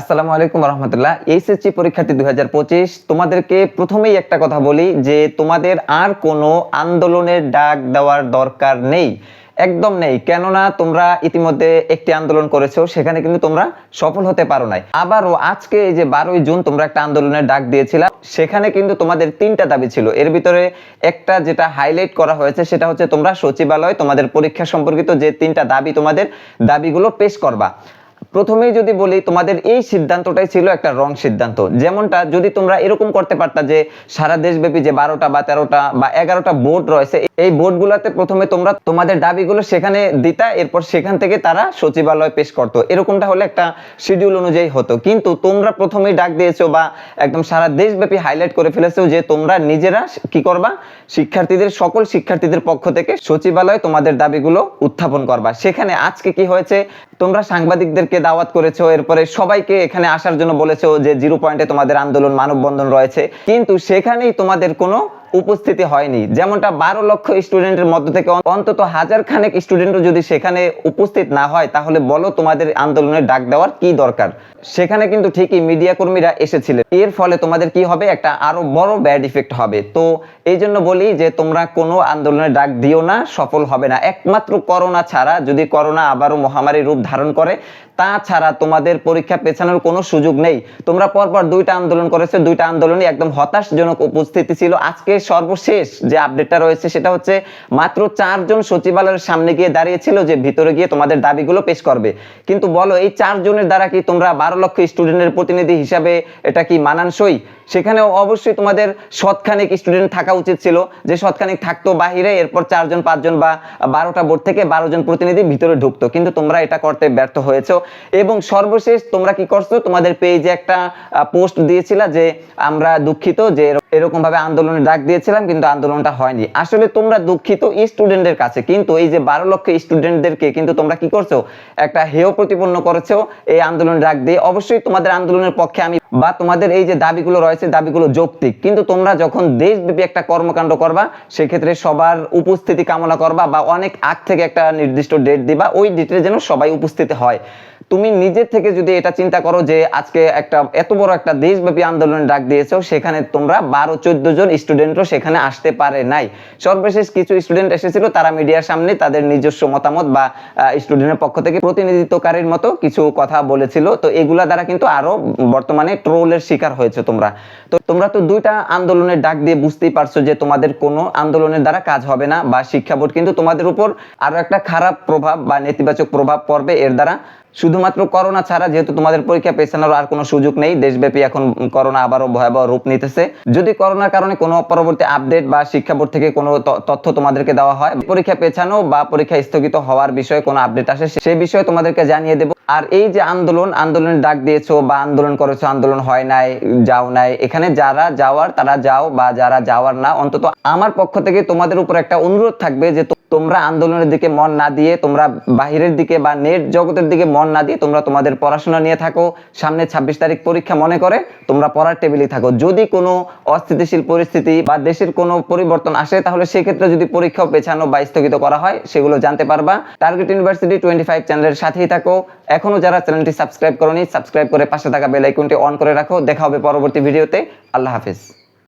আসসালামু আলাইকুম রহমতুল্লাহ এইচএসসি পরীক্ষার্থী দুই তোমাদেরকে প্রথমেই একটা কথা বলি যে তোমাদের আর কোনো আন্দোলনের ডাক দেওয়ার দরকার নেই। একদম নেই। কেননা তোমরা ইতিমধ্যে একটি আন্দোলন করেছ, সেখানে কিন্তু তোমরা সফল হতে পারো নাই। আবারও আজকে এই যে বারোই জুন তোমরা একটা আন্দোলনের ডাক দিয়েছিলা, সেখানে কিন্তু তোমাদের তিনটা দাবি ছিল। এর ভিতরে একটা যেটা হাইলাইট করা হয়েছে, সেটা হচ্ছে তোমরা সচিবালয়, তোমাদের পরীক্ষা সম্পর্কিত যে তিনটা দাবি, তোমাদের দাবিগুলো পেশ করবা। প্রথমেই যদি বলি, তোমাদের এই সিদ্ধান্তটাই ছিল একটা রং সিদ্ধান্ত। যেমনটা যদি তোমরা এরকম করতে পারতা যে, সারা দেশব্যাপী যে বারোটা বা তেরোটা বা এগারোটা বোর্ড রয়েছে, এই বোর্ডগুলোতে প্রথমে তোমরা তোমাদের দাবিগুলো সেখানে দিতা, এরপর সেখান থেকে তারা সচিবালয় পেশ করতো। এরকমটা হলে একটা শিডিউল অনুযায়ী হতো। কিন্তু তোমরা প্রথমেই ডাক দিয়েছ বা একদম সারা দেশব্যাপী হাইলাইট করে ফেলেছো যে, তোমরা নিজেরা কি করবা? শিক্ষার্থীদের, সকল শিক্ষার্থীদের পক্ষ থেকে সচিবালয় তোমাদের দাবিগুলো উত্থাপন করবা। সেখানে আজকে কি হয়েছে? তোমরা সাংবাদিকদেরকে দাওয়াত করেছ, এরপরে সবাইকে এখানে আসার জন্য বলেছ যে জিরো পয়েন্টে তোমাদের আন্দোলন, মানববন্ধন রয়েছে। কিন্তু সেখানেই তোমাদের কোনো উপস্থিতি হয়নি। যেমনটা বারো লক্ষ স্টুডেন্টের মধ্য থেকে অন্তত হাজার খানেক স্টুডেন্টও যদি সেখানে উপস্থিত না হয়, তাহলে বলো তোমাদের আন্দোলনের ডাক দেওয়ার কি দরকার? সেখানে কিন্তু ঠিকই মিডিয়া কর্মীরা এসেছিলেন। এর ফলে তোমাদের কি হবে? একটা আরও বড় ব্যাড ইফেক্ট হবে। তো এই জন্য বলি যে, তোমরা কোনো আন্দোলনের ডাক দিও না, সফল হবে না। একমাত্র করোনা ছাড়া যদি করোনা আবারও মহামারী রূপ ধারণ করে তাছাড়া তোমাদের পরীক্ষা পেছানোর কোনো সুযোগ নেই। তোমরা পরপর দুইটা আন্দোলন করেছ, দুইটা আন্দোলনই একদম হতাশজনক উপস্থিতি ছিল। আজকে সর্বশেষ যে আপডেটটা রয়েছে সেটা হচ্ছে মাত্র চারজন সচিবালয়ের সামনে গিয়ে দাঁড়িয়েছিল যে ভিতরে গিয়ে তোমাদের দাবিগুলো পেশ করবে। কিন্তু বলো, এই চারজনের দ্বারা কি তোমরা বারো লক্ষ স্টুডেন্টের প্রতিনিধি হিসাবে এটা কি মানানসই? সেখানে অবশ্যই তোমাদের শতখানিক স্টুডেন্ট থাকা উচিত ছিল। যে শতখানিক থাকতো বাহিরে, এরপর চারজন, পাঁচজন বা বারোটা বোর্ড থেকে বারো জন প্রতিনিধি ভিতরে ঢুকতো। কিন্তু তোমরা এটা করতে ব্যর্থ হয়েছো। এবং সর্বশেষ তোমরা কি করছ? তোমাদের পেজে একটা পোস্ট দিয়েছিলা যে আমরা দুঃখিত যে এরকম ভাবে আন্দোলনে ডাক দিয়েছিলাম, কিন্তু আন্দোলনটা হয়নি। আসলে তোমরা দুঃখিত স্টুডেন্টের কাছে, কিন্তু এই যে বারো লক্ষ স্টুডেন্টদেরকে কিন্তু তোমরা কি করছ? একটা হেয় প্রতিপন্ন করেছ এই আন্দোলন ডাক দিয়ে। অবশ্যই তোমাদের আন্দোলনের পক্ষে আমি বা তোমাদের এই যে দাবিগুলো রয়েছে, দাবিগুলো যৌক্তিক। কিন্তু তোমরা যখন দেশব্যাপী একটা কর্মকাণ্ড করবা, সেক্ষেত্রে সবার উপস্থিতি কামনা করবা বা অনেক আগ থেকে একটা নির্দিষ্ট ডেট দিবা, ওই ডেটে যেন সবাই উপস্থিত হয়। তুমি নিজে থেকে যদি এটা চিন্তা করো যে আজকে একটা, এত বড় একটা দেশব্যাপী আন্দোলন ডাক দিয়েছ, সেখানে তোমরা বারো চোদ্দ জন স্টুডেন্টও সেখানে আসতে পারে নাই। সর্বশেষ কিছু স্টুডেন্ট এসেছিল তারা মিডিয়ার সামনে তাদের নিজস্ব মতামত বা স্টুডেন্টের পক্ষ থেকে প্রতিনিধিত্বকারীর মতো কিছু কথা বলেছিল। তো এগুলা দ্বারা কিন্তু আরও বর্তমানে ট্রোলের শিকার হয়েছে তোমরা। তো তোমরা তো দুইটা আন্দোলনের ডাক দিয়ে বুঝতেই পারছ যে তোমাদের কোনো আন্দোলনের দ্বারা কাজ হবে না বা শিক্ষা বোর্ড কিন্তু তোমাদের উপর আরও একটা খারাপ প্রভাব বা নেতিবাচক প্রভাব পড়বে এর দ্বারা। শুধুমাত্র করোনা ছাড়া যেহেতু তোমাদের পরীক্ষা পেছানোর আর কোনো সুযোগ নেই, দেশব্যাপী এখন করোনা আবারও ভয়াবহ রূপ নিতেছে। যদি করোনার কারণে কোনো পরবর্তী আপডেট বা শিক্ষা বোর্ড থেকে কোনো তথ্য তোমাদেরকে দেওয়া হয়, পরীক্ষা পেছানো বা পরীক্ষা স্থগিত হওয়ার বিষয়ে কোনো আপডেট আসে সেই বিষয়ে তোমাদেরকে জানিয়ে দেবো। আর এই যে আন্দোলন, আন্দোলনের ডাক দিয়েছ বা আন্দোলন করেছ, আন্দোলন হয় নাই, যাও নাই, এখানে যারা যাওয়ার, তারা যাও বা যারা যাওয়ার না, অন্তত আমার পক্ষ থেকে তোমাদের উপর একটা অনুরোধ থাকবে যে তোমরা আন্দোলনের দিকে মন না দিয়ে, তোমরা বাহিরের দিকে বা নেট জগতের দিকে মন না দিয়ে তোমরা তোমাদের পড়াশোনা নিয়ে থাকো। সামনে ছাব্বিশ তারিখ পরীক্ষা মনে করে, তোমরা পড়ার টেবিলে থাকো। যদি কোনো অস্থিতিশীল পরিস্থিতি বা দেশের কোনো পরিবর্তন আসে, তাহলে সেক্ষেত্রে যদি পরীক্ষাও পেছানো বা স্থগিত করা হয়, সেগুলো জানতে পারবা। টার্গেট ইউনিভার্সিটি টোয়েন্টি ফাইভ চ্যানেলের সাথেই থাকো। এখনও যারা চ্যানেলটি সাবস্ক্রাইব করনি সাবস্ক্রাইব করে পাশে থাকা বেল আইকনটি অন করে রাখো। দেখা হবে পরবর্তী ভিডিওতে আল্লাহ হাফিজ।